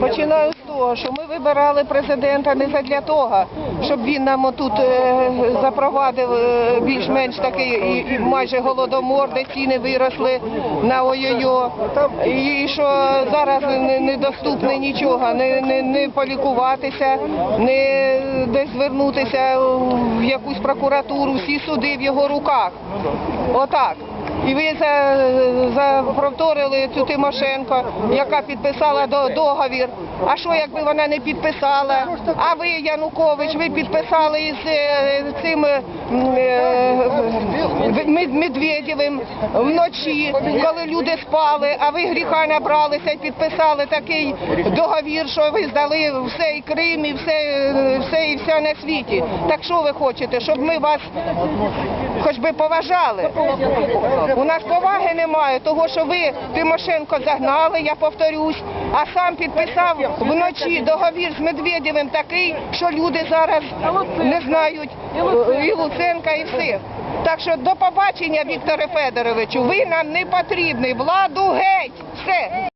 Починаю з того, що ми вибирали президента не задля того, щоб він нам отут е, запровадив е, більш-менш такий майже голодомор, де ціни виросли на ой-ой-ой, і що зараз не- недоступне нічого, не, не, не полікуватися, не десь звернутися в якусь прокуратуру, всі суди в його руках. Отак. І ви за, запроторили цю Тимошенко, яка підписала до, договір. А що, якби вона не підписала? А ви, Янукович, ви підписали із е, цим е, Медведєвим вночі, коли люди спали, а ви гріха набралися і підписали такий договір, що ви здали все і Крим, і все, е, все і все на світі. Так що ви хочете, щоб ми вас хоч би поважали? У нас поваги немає, того що ви Тимошенко загнали, я повторюсь, а сам підписав вночі договір з Медведєвим такий, що люди зараз не знають і Луценка, і все. Так що до побачення, Вікторе Федоровичу, ви нам не потрібні, владу геть, все.